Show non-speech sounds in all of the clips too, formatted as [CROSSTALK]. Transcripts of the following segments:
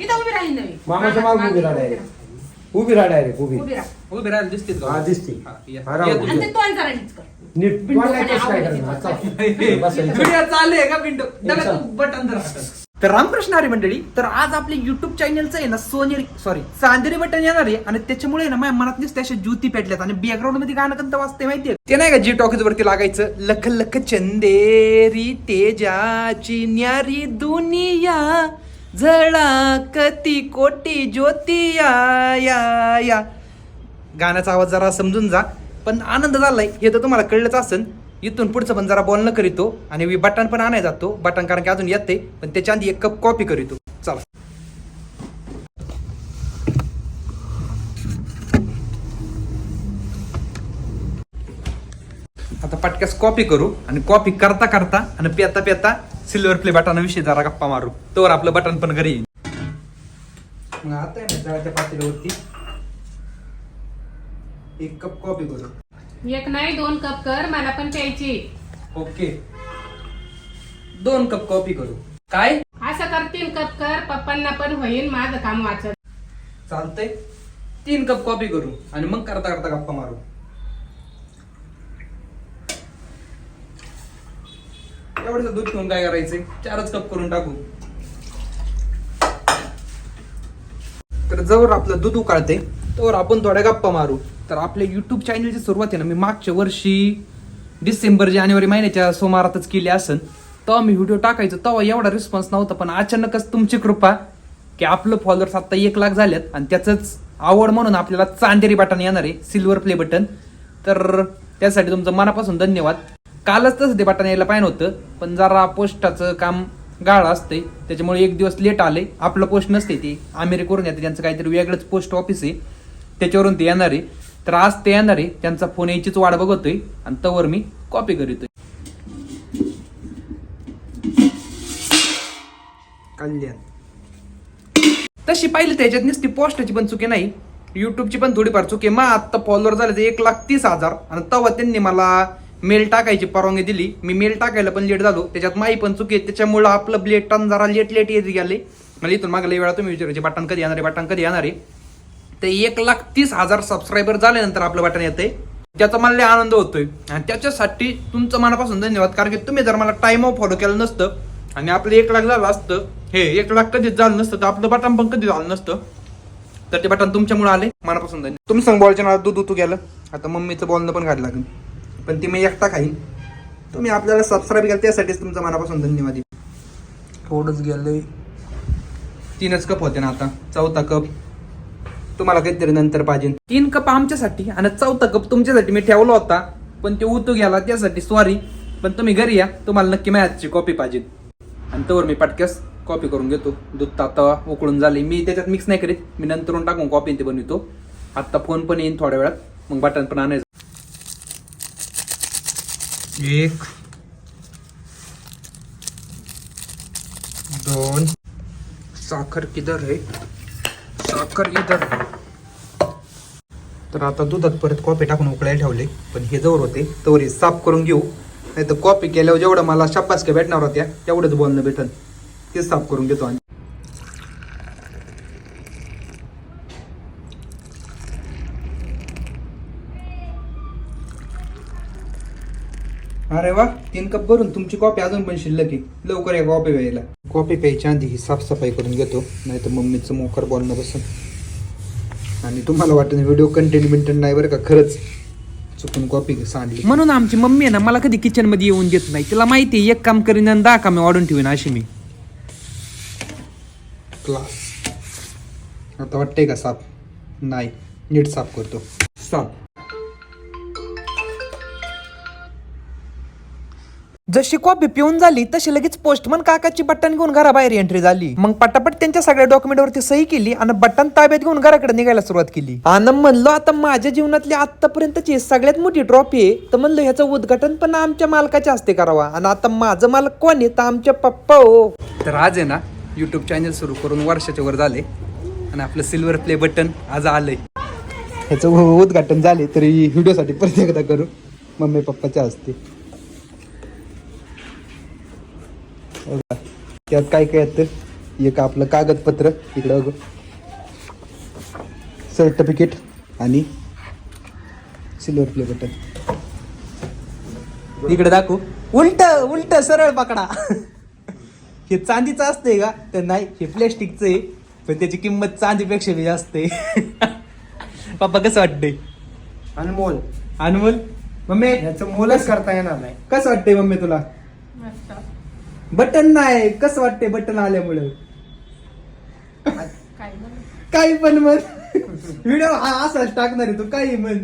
इथं उभी राहील नवी मामाच्या मागे उभी राहा डायरेक्ट उभी राहा डायरेक्ट उभी उभी राहा उभे राहायला दिसतील का हा दिसते हा, या. हा, राहू या दे. तुम्ही. आणि ते तोंड जरा नीट कर नीट पिंटू तोंड नाही पण कसं काय आवडते करणार? मला. चल. बस इथं. व्हिडिओ चालू आहे का पिंटू त्याला चल. तू बटन धर हातात. तर रामकृष्ण हरी मंडळी तर आज आपले युट्यूब चॅनलचं आहे ना सोनेरी सॉरी चांदेरी बटन येणार आहे आणि त्याच्यामुळे ना माझ्या मनात नुसते अशा ज्योती पेटल्यात आणि बॅकग्राऊंडमध्ये गाणं कंत वाजते माहितीये ते नाही का जी टॉकीज वरती लागायचं लख लख चंदेरी तेजाची न्यारी दुनिया झळकती कोटी ज्योती या या या. गाण्याचा आवाज जरा समजून जा पण आनंद झालाय हे तर तुम्हाला कळलंच असेल. इथून पुढचं पण जरा बोलणं करीतो आणि मी बटन पण आणाय जातो बटन कारण की अजून येते पण त्याच्या आधी एक कप कॉफी करीतो. चला. आता पटक्यास कॉपी करू आणि कॉपी करता करता आणि पेता पेता सिल्वर प्ले बटनाविषयी जरा गप्पा मारू. तोवर आपलं बटन पण घरी येईल. मग आता आहे ना जळाच्या पातेल्यावरती एक कप कॉफी करू एक नाही दोन कप कर मला पण प्यायची. ओके दोन कप कॉफी करू. काय? असं कर तीन कप कर पप्पांना पण होईल माझं काम वाचत. चालतंय. तीन कप कॉफी करू आणि मग करता करता गप्पा मारू. एवढंच दूध घेऊन काय करायचंय? चारच कप करून टाकू. तर जवळ आपलं दूध उकाळते तोवर आपण थोड्या गप्पा मारू. तर आपल्या युट्यूब चॅनलची सुरुवात आहे ना मी मागच्या वर्षी डिसेंबर जानेवारी महिन्याच्या सुमारातच केली असेल तेव्हा मी व्हिडिओ टाकायचो. तेव्हा एवढा रिस्पॉन्स नव्हता पण अचानकच तुमची कृपा की आपलं फॉलोअर्स आता एक लाख झालेत आणि त्याचंच आवड म्हणून आपल्याला चांदेरी बटन येणार आहे सिल्वर प्ले बटन तर त्यासाठी तुमचं मनापासून धन्यवाद. कालच तसं ते बटन यायला पाहिजे होतं पण जरा पोस्टाचं काम गाळ असते त्याच्यामुळे एक दिवस लेट आले. आपलं पोस्ट नसते ते. अमेरिकेवरून येते त्यांचं काहीतरी वेगळंच पोस्ट ऑफिस आहे. त्याच्यावरून ते येणार आहे. तर आज ते येणार आहे. त्यांचा फोन यायचीच वाट बघतोय. आणि तवर मी कॉपी करीतोय. कल्याण. तशी पाहिली त्याच्यात नुसती पोस्टाची पण चुकी नाही. युट्यूबची पण थोडीफार चुकी. मग आता फॉलोअर झाले ते एक लाख तीस हजार. आणि तेव्हा त्यांनी मला मेल टाकायची परवानगी दिली. मी मेल टाकायला पण लेट झालो. त्याच्यात माही पण चुकी आहे. त्याच्यामुळं आपलं ब्लेट टन जरा लेट लेट येत गेले. मला इथून मागल्या वेळा तुम्ही विचारायचे बटन कधी येणार आहे? बटन कधी येणार आहे? तर एक लाख तीस हजार सबस्क्रायबर झाल्यानंतर आपलं बटन येते त्याचा मला लय आनंद होतोय. आणि त्याच्यासाठी तुमचं मनापासून धन्यवाद. कारण की तुम्ही जर मला टाइम ऑफ फॉलो केलं नसतं आणि आपलं एक लाख झालं असतं हे एक लाख कधीच झालं नसतं तर आपलं बटन पण कधी झालं नसतं? तर ते बटन तुमच्यामुळे आले मनापासून धन्यवाद तुम्ही सांग बॉलच्या नावात दूध उतू गेलं. आता मम्मीचं बोलणं पण घायला लागेल. पण ती मी एकटा खाईन. तुम्ही आपल्याला सबस्क्राईब केलं त्यासाठीच तुमचं मनापासून धन्यवाद. थोडंच गेलंय. तीनच कप होते ना आता. चौथा कप तुम्हाला काहीतरी नंतर पाहिजे. तीन कप आमच्यासाठी आणि चौथा कप तुमच्यासाठी मी ठेवला होता. पण ते उतू गेला त्यासाठी सॉरी पण तुम्ही घरी या तुम्हाला नक्की मॅचची कॉपी पाहिजे. आणि तोवर मी पटक्यास कॉपी करून घेतो. दूध आता उकळून झाले. मी त्याच्यात मिक्स नाही करीत. मी नंतरून टाकून कॉपी ते बनवतो. आत्ता फोन पण येईन थोड्या वेळात. मग बटन पण आणायचं. एक दोन. साखर किधर है? साखर इधर है. तर आता दुधात परत कॉफी टाकून उकळायला ठेवले. पण हे जवळ होते तवर साफ करून घेऊ. नाही तर कॉफी केल्यावर जेवढं मला शपासक्या भेटणार होत्या तेवढंच बोलणं भेटन. ते साफ करून घेतो आणि अरे वा तीन कप भरून तुमची कॉफी अजून पण शिल्लक आहे. लवकर या कॉफी प्यायला. कॉफी प्यायच्या आधी ही साफसफाई करून घेतो नाही तर मम्मीचं मोकर बोलणं बसन. आणि तुम्हाला वाटतं व्हिडिओ कंटेंट बिंटेंट नाही बरं का खरंच. चुकून कॉपी सांडली. म्हणून आमची मम्मी आहे ना मला कधी किचनमध्ये येऊन देत नाही. तिला माहिती आहे एक काम करीन आणि दहा कामे वाढून ठेवीन अशी मी. क्लास आता वाटतंय का साफ? नाही. नीट साफ करतो. साफ. जशी कॉपी पिऊन झाली तशी लगेच पोस्टमन काकाची बटन घेऊन घराबाहेर एंट्री झाली. मग पटापट त्यांच्या सगळ्या डॉक्युमेंट वरती सही केली आणि बटन ताब्यात घेऊन घराकडे निघायला सुरुवात केली. आणि म्हणलो आता माझ्या जीवनातली आतापर्यंतची सगळ्यात मोठी ट्रॉफी आहे. तर म्हणलं ह्याचं उद्घाटन पण आमच्या मालकाच्या हस्ते करावा. आणि आता माझं मालक कोण आहे? तर आमच्या पप्पा हो. तर आज आहे ना युट्यूब चॅनल सुरू करून वर्षाच्या वर झाले. आणि आपलं सिल्वर प्ले बटन आज आलंय. ह्याचं उद्घाटन झाले तरी व्हिडिओसाठी परत एकदा करू. मम्मी पप्पाच्या हस्ते बघा. त्यात काय काय येतं? एक आपलं कागदपत्र इकडं बघ. सर्टिफिकेट आणि सिल्वर प्ले बटन. इकडे दाखवू. उलट उलट सरळ पकडा. हे चांदीचं असतंय का? तर नाही हे प्लॅस्टिकचं आहे. पण त्याची किंमत चांदीपेक्षा बी जास्त आहे. पप्पा कसं वाटतंय? अनमोल. अनमोल? मम्मी? याचं मोलच करता येणार नाही. कसं वाटतंय मम्मी तुला? मस्त. बटन नाही. कसं वाटतंय बटन आल्यामुळं? काय. काही पण म्हण. व्हिडिओ हा असाच टाकणार आहे तू काही म्हण.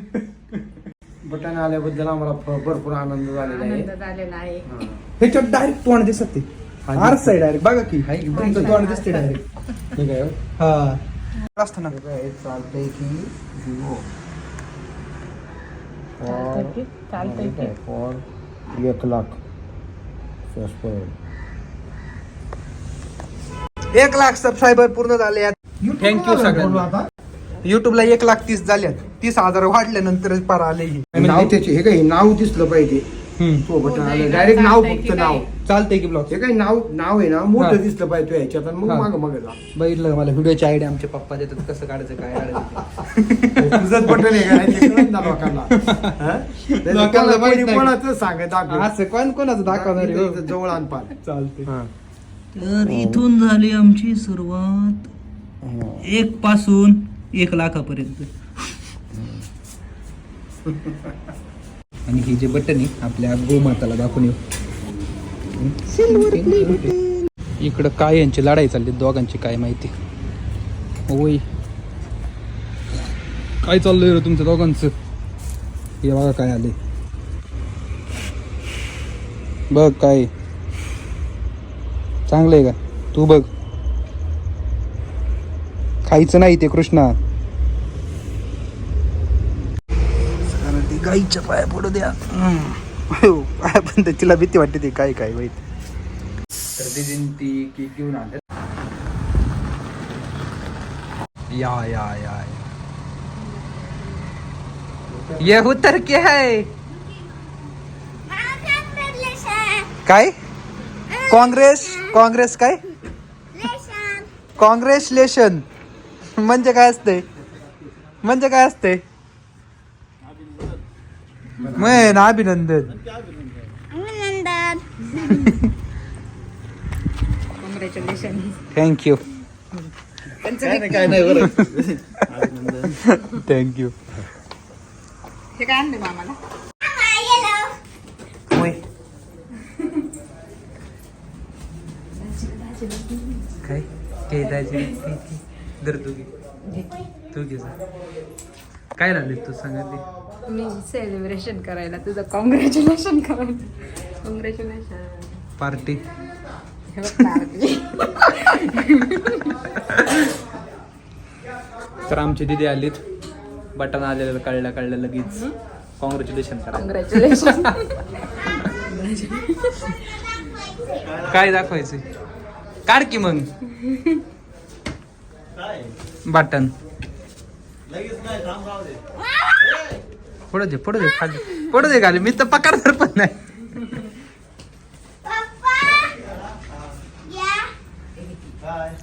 बटन आल्याबद्दल आम्हाला फ- भरपूर आनंद झालेला आनंद आहे झालेला आहे. हा. ह्याच्यात डायरेक्ट तोंड दिसत ते हा, आरस आहे डायरेक्ट बघा की आहे की? तुमचं तोंड दिसते डायरेक्ट ठीक आहे. हा. असतं ना हे चालतंय की विवो चालतंय की? चालतंय की? फॉर एक लाख. एक लाख सबस्क्रायबर पूर्ण झाले थँक्यू सगळ्यांना युट्यूबला एक लाख तीस झाल्यात तीस हजार वाढल्यानंतर पार आले ही. नाव त्याचे हे काही नाव दिसलं पाहिजे हम्म. तो बटन आलं नाही, डायरेक्ट नाव चालतंय फक्त की नाव? चालतंय की ब्लॉग हे काही नाव नाव आहे ना. मोठं दिसलं पाहिजे तो ह्याच्यात आणि मग. माग मग जा. बघितलं मला व्हिडिओची आयडिया आमचे पप्पा देतात कसं काढायचं काय [LAUGHS] तुझंच बटन आहे का लोकांना हा? [LAUGHS] लोकांना. कोणाचं दाखव. असं कोण कोणाचं दाखवणार जवळ आण पाल चालते हा. तर इथून झाली आमची सुरुवात. एक पासून एक लाखापर्यंत. आणि हे जे बटन आहे आपल्या गोमाताला दाखवून येऊ. इकडं काय यांची लढाई चालली दोघांची काय माहिती. होय. काय चाललंय रे तुमच्या दोघांचं? हे बघा काय आले बघ काय. चांगलं आहे का? तू बघ. खायचं नाही ते कृष्णा. ती गाईच्या पाया पडू द्या. पाया पण ते तिला भीती वाटते ते काय काय माहिती. तर दिदीन ती केक घेऊन आले. या या या ये. उतर के है. काय? काँग्रेस काँग्रेस काय? काँग्रेसलेशन. म्हणजे काय असते? म्हणजे काय असते? मन अभिनंदन. कॉंग्रॅच्युलेशन. थँक्यू थँक्यू हे काय आणलं मामाला? काय? ते दाजी दर तू घे तू घे. जा. काय राहिले तू सांगा ते मी सेलिब्रेशन करायला तुझं कॉंग्रॅच्युलेशन करायला. कॉंग्रॅच्युलेशन पार्टी तर आमची दिदी आलीत. बटन आलेलं कळलं कळलं लगेच. कॉंग्रॅच्युलेशन करा. कॉंग्रॅच्युलेशन [LAUGHS] [LAUGHS] काय दाखवायचं काढ की मग. बटन पुढे दे पुढे दे खाली. पुढे दे खाली. मी तर पकडणार पण नाही.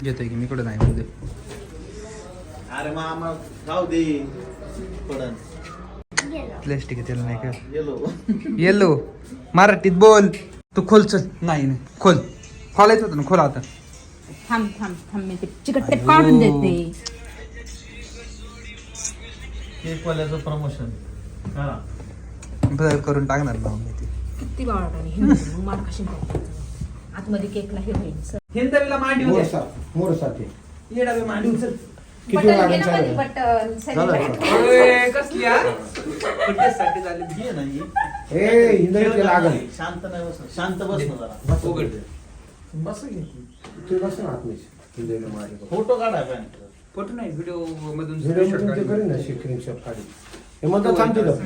घेतोय की मी? कुठे नाही? पुढे अरे मामा जाऊ दे. पडन. प्लॅस्टिक आहे त्याला नाही का? येलो मराठीत बोल. तू खोल चल नाही नाही. खोल. खोलायचं होतं ना खोल आता. थांब थांब थांब मी ते चिकट काढून देते. केक वाल्याचं प्रमोशन करा. करून टाकणार ना मी ते. किती बाळाने मार कशी आतमध्ये केकला हे होईल सर हिंदवीला मांडी मोर सा- मोरसाठी. येडावे मांडी उचल. किती वेळ लागेल चालेल? बटन झालं कसली साठी झाली घे नाही ए हिंदवी लागल. शांत नाही बस शांत बस ना जरा. उघड. बस की. तू बस ना आतमध्ये. हिंदवीला मारी बघ. फोटो काढा पॅन्ट फोटो नाही व्हिडिओ मधून व्हिडिओ screenshot मध्ये ते काढून. करीन ना स्क्रीनशॉट काढी हे म्हणता थांबते तर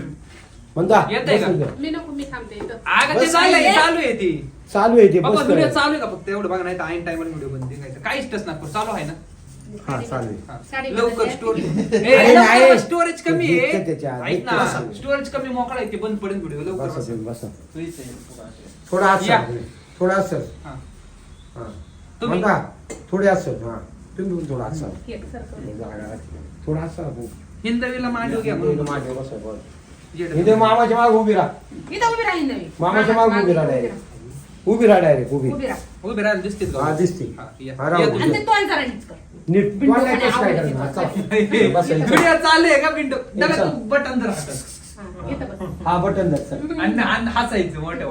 म्हणता येतंय का? बसून द्या. मी नको मी थांबते इथं अगं ते बस चालू आहे की. चालू आहे ती चालू आहे ते बाबा बस व्हिडिओ करा. चालू आहे का फक्त एवढं बघा नाही तर ऐन टायमाला व्हिडिओ बंद करायचं काहीच टच नको चालू आहे ना हा चालू आहे हा. साडी लवकर. स्टोरेज [LAUGHS] नाही. स्टोरेज कमी आहे त्याच्या आत. ऐक ना बसा. स्टोरेज कमी मोकळा आहे ते बंद पडेल व्हिडिओ लवकर बसा बसा. तुम्ही, बसा तुझीच आहे, असेल. थोडा या. सर थोडा. हा. तुम्ही- म्हणता थोडे असत हा तुम्ही पण थोडा असा. जागा थोडा असा हिंदवीला मांडव घ्या म्हणून मागे बसा मामाच्या माग उभी राहा इथं उभी राहील नवी मामाच्या माग उभी राहा डायरेक्ट उभी राहा डायरेक्ट उभी उभी राहा उभी दिसतील का? हा, दिसते. हा, या. हा, राहू या दे. तुम्ही. आणि ते तोंड जरा नीट कर नीट तुम्हाला कसं काय? हा. व्हिडिओ चालू आहे का पिंटू त्याला. तू बटन धर हातात. हा, इथं बस. हा बटन चल. आणि आणि हसायचं मोठ्या.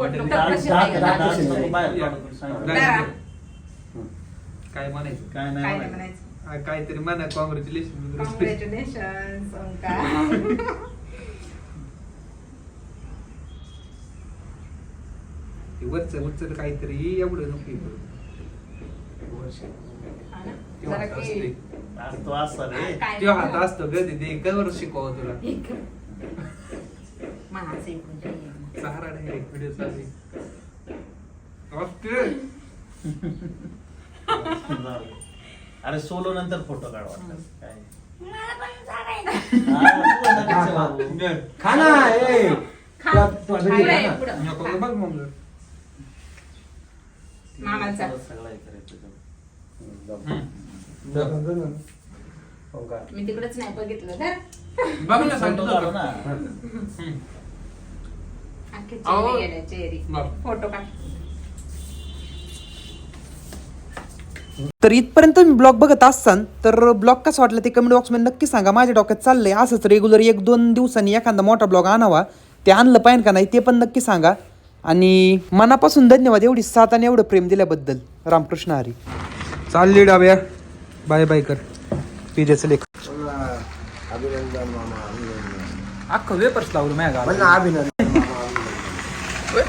काय म्हणायचं काय काय नाही नाही म्हणायचं. म्हणायचं हा, काहीतरी म्हणा कॉंग्रॅच्युलेशन कॉंग्रॅच्युलेशन ओंकार [LAUGHS] वरच वरच काहीतरी एवढं नको हे करू. हा ना? तेव्हा जरा हात की- असते. आज तो असा रे काय तेव्हा हात असतो कधी ते कवर शिकवा तुला [LAUGHS] एक. मनाचं ऐकून तरी ये ना. सहारा डायरेक्ट व्हिडिओ चालू आहे. [LAUGHS] ओके. [LAUGHS] अरे सोलो नंतर फोटो काढ वाटलं काय हा, तू आता खा, कसं खा. बाबू? खा ना ए खा. तुला- तुला घरी पुढे, खा ना. पुढं. नको खा. बघ मग मामाचा. सगळं हे करायचं. ओंकार. मी तिकडेच नाही बघितलं धर बघ ना फोटो सांगतो ना ना अख्खे अहो. चेहरे गेले, चेहरे बघ. फोटो काढ तर इथपर्यंत तुम्ही ब्लॉग बघत असाल तर ब्लॉग कसा वाटला ते कमेंट बॉक्समध्ये नक्की सांगा. माझ्या डोक्यात चाललंय असंच रेग्युलर एक दोन दिवसांनी एखादा मोठा ब्लॉग आणावा. ते आणलं पाहिजे का नाही ते पण नक्की सांगा. आणि मनापासून धन्यवाद एवढी साथ आणि एवढं प्रेम दिल्याबद्दल. रामकृष्ण हरी. चालली डाब्या बाय बाय कर. पिजेचं लेख. अभिनंदन मामा अभिनंदन. अख्खं वेपर्स लावलं माझ्या मामा अभिनंदन.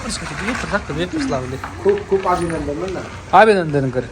वेपर्स वेपर्स अख्खं वेपर्स लावले खूप खूप अभिनंदन म्हण ना अभिनंदन कर